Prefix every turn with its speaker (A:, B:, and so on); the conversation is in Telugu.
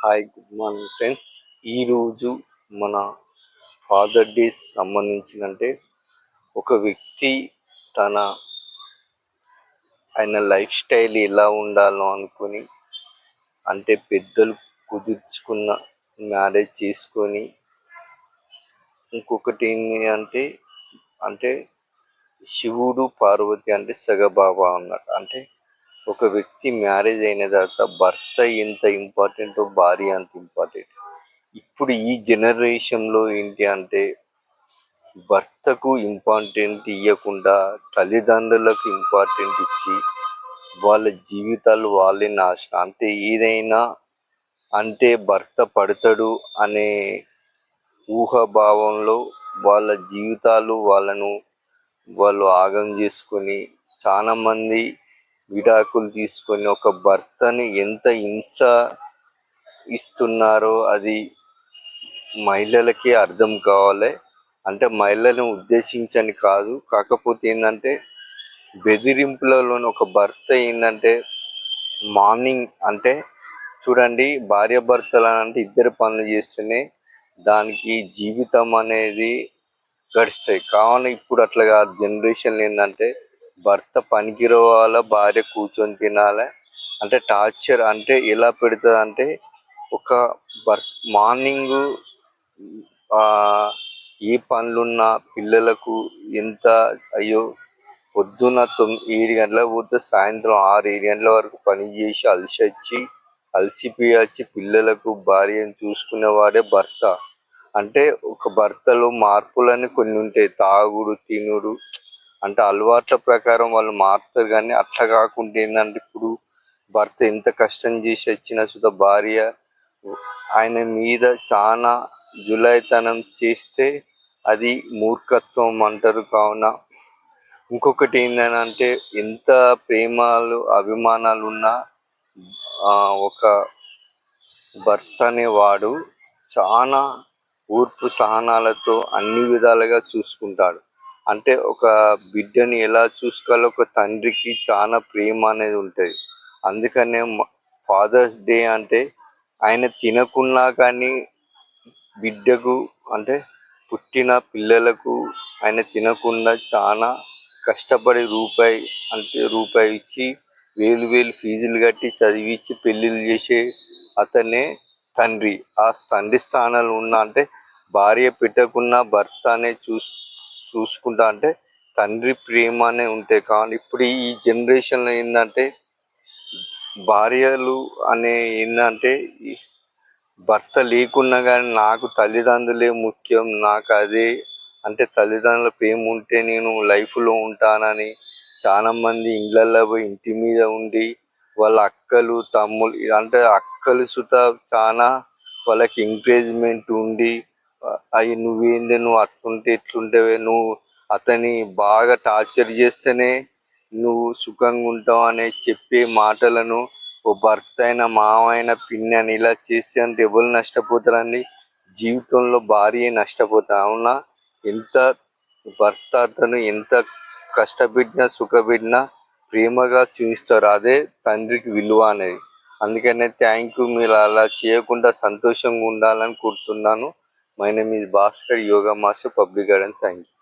A: హాయ్ గుడ్ మార్నింగ్ ఫ్రెండ్స్ ఈరోజు మన ఫాదర్ డే సంబంధించినంటే ఒక వ్యక్తి తన ఆయన లైఫ్ స్టైల్ ఎలా ఉండాలో అనుకొని అంటే పెద్దలు కుదుర్చుకున్న మ్యారేజ్ చేసుకొని ఇంకొకటి ఏంటి అంటే అంటే శివుడు పార్వతి అంటే సగబాబా అన్నట్టు. అంటే ఒక వ్యక్తి మ్యారేజ్ అయిన తర్వాత భర్త ఎంత ఇంపార్టెంటో భార్య అంత ఇంపార్టెంట్. ఇప్పుడు ఈ జనరేషన్లో ఏంటి అంటే భర్తకు ఇంపార్టెంట్ ఇవ్వకుండా తల్లిదండ్రులకు ఇంపార్టెంట్ ఇచ్చి వాళ్ళ జీవితాలు వాళ్ళే నాశనం. అంటే ఏదైనా అంటే భర్త పడతాడు అనే ఊహాభావంలో వాళ్ళ జీవితాలు వాళ్ళను వాళ్ళు ఆగం చేసుకొని చాలామంది విడాకులు తీసుకొని ఒక భర్తని ఎంత హింస ఇస్తున్నారో అది మహిళలకి అర్థం కావాలి. అంటే మహిళలను ఉద్దేశించని కాదు. కాకపోతే ఏంటంటే బెదిరింపులలోని ఒక భర్త ఏంటంటే మార్నింగ్ అంటే చూడండి భార్య భర్తలు అంటే ఇద్దరు పనులు చేస్తేనే దానికి జీవితం అనేది గడుస్తాయి. కావున ఇప్పుడు అట్లాగా జనరేషన్ ఏంటంటే భర్త పనికిరవాల భార్య కూర్చొని తినాలి? అంటే టార్చర్ అంటే ఎలా పెడుతుంది అంటే ఒక భర్త మార్నింగ్ ఏ పనులున్నా పిల్లలకు ఎంత అయ్యో పొద్దున్న తొమ్మిది ఏడు గంటలకు పోతే సాయంత్రం ఆరు ఏడు గంటల వరకు పని చేసి అలసి వచ్చి అలసిపోయి వచ్చి పిల్లలకు భార్యను చూసుకునేవాడే భర్త. అంటే ఒక భర్తలో మార్పులని కొన్ని ఉంటాయి. తాగుడు తినుడు అంటే అలవాట్ల ప్రకారం వాళ్ళు మారుతారు కానీ అట్లా కాకుండా ఏంటంటే ఇప్పుడు భర్త ఎంత కష్టం చేసి వచ్చినా సుధా భార్య ఆయన మీద చాలా జులాయితనం చేస్తే అది మూర్ఖత్వం అంటారు కావున. ఇంకొకటి ఏంటంటే ఎంత ప్రేమలు అభిమానాలు ఉన్నా ఒక భర్త అనేవాడు చాలా ఊర్పు సహనాలతో అన్ని విధాలుగా చూసుకుంటాడు. అంటే ఒక బిడ్డని ఎలా చూసుకోవాలో ఒక తండ్రికి చాలా ప్రేమ అనేది ఉంటుంది. అందుకనే ఫాదర్స్ డే అంటే ఆయన తినకున్నా కానీ బిడ్డకు అంటే పుట్టిన పిల్లలకు ఆయన తినకుండా చాలా కష్టపడి రూపాయి అంటే రూపాయి ఇచ్చి వేలు వేలు ఫీజులు కట్టి చదివించి పెళ్ళిళ్ళు చేసే అతనే తండ్రి. ఆ తండ్రి స్థానాలు ఉన్న అంటే భార్య పెట్టకున్న భర్త అనే చూసు చూసుకుంటా అంటే తండ్రి ప్రేమ అనే ఉంటే కానీ ఇప్పుడు ఈ జనరేషన్లో ఏంటంటే భార్యలు అనే ఏంటంటే భర్త లేకున్నా కానీ నాకు తల్లిదండ్రులే ముఖ్యం నాకు అదే అంటే తల్లిదండ్రుల ప్రేమ ఉంటే నేను లైఫ్లో ఉంటానని చాలా మంది పోయి ఇంటి మీద ఉండి వాళ్ళ అక్కలు తమ్ముళ్ళు అంటే అక్కలు సుత చాలా వాళ్ళకి ఎంకరేజ్మెంట్ ఉండి అవి నువ్వేంది నువ్వు అట్లుంటే ఇట్లుంటేవే నువ్వు అతని బాగా టార్చర్ చేస్తేనే నువ్వు సుఖంగా ఉంటావు అనే చెప్పే మాటలను ఓ భర్త అయిన మావైన పిన్ని అని ఇలా చేస్తే అంటే ఎవరు నష్టపోతారండి? జీవితంలో భార్య నష్టపోతా అవునా? ఎంత భర్త అతను ఎంత కష్టపెట్టినా సుఖపెట్టినా ప్రేమగా చూపిస్తారు. అదే తండ్రికి విలువ అనేది. అందుకనే థ్యాంక్ యూ మీరు అలా చేయకుండా సంతోషంగా ఉండాలని కోరుతున్నాను. My name is Bhaskar Yoga Master Public Garden thank you.